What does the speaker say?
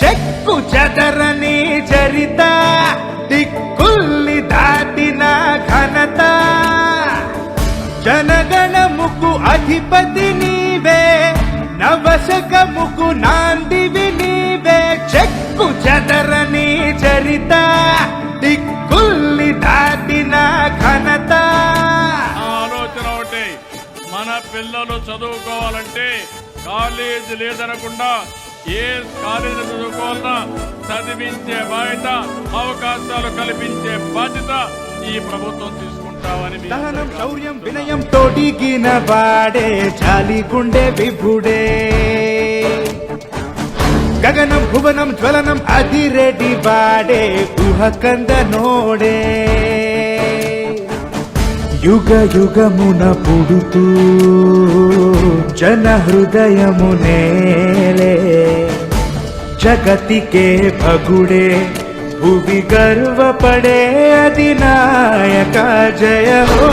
చెక్కు చెదరని చరిత దిక్కుల్ని దాటిన ఘనత. జనగణముకు అధిపతి నీవే నవశకముకు నాందివి నీవే. చెక్కు చెదరని చరిత దిక్కుల్ని దాటిన ఘనత. ఆలోచన ఒకటి మన పిల్లలు చదువుకోవాలంటే కాలేజీ లేదనకుండా ఏ కాలేజీ చదువుకోవాలన్నా చదివించే బాధ్యత అవకాశాలు కల్పించే బాధ్యత ఈ ప్రభుత్వం తీసుకుంటామని దహనం శౌర్యం వినయం తోడిగిన వాడే చాలి గుండె విభుడే. గగనం భువనం జ్వలనం అదిరెడ్డి వాడే గుహ కంద నోడే. యుగ యుగమున పుడుతూ జన హృదయమునే నేలే జగతికే భగుడే భువి గర్వపడే అధినాయక జయ హో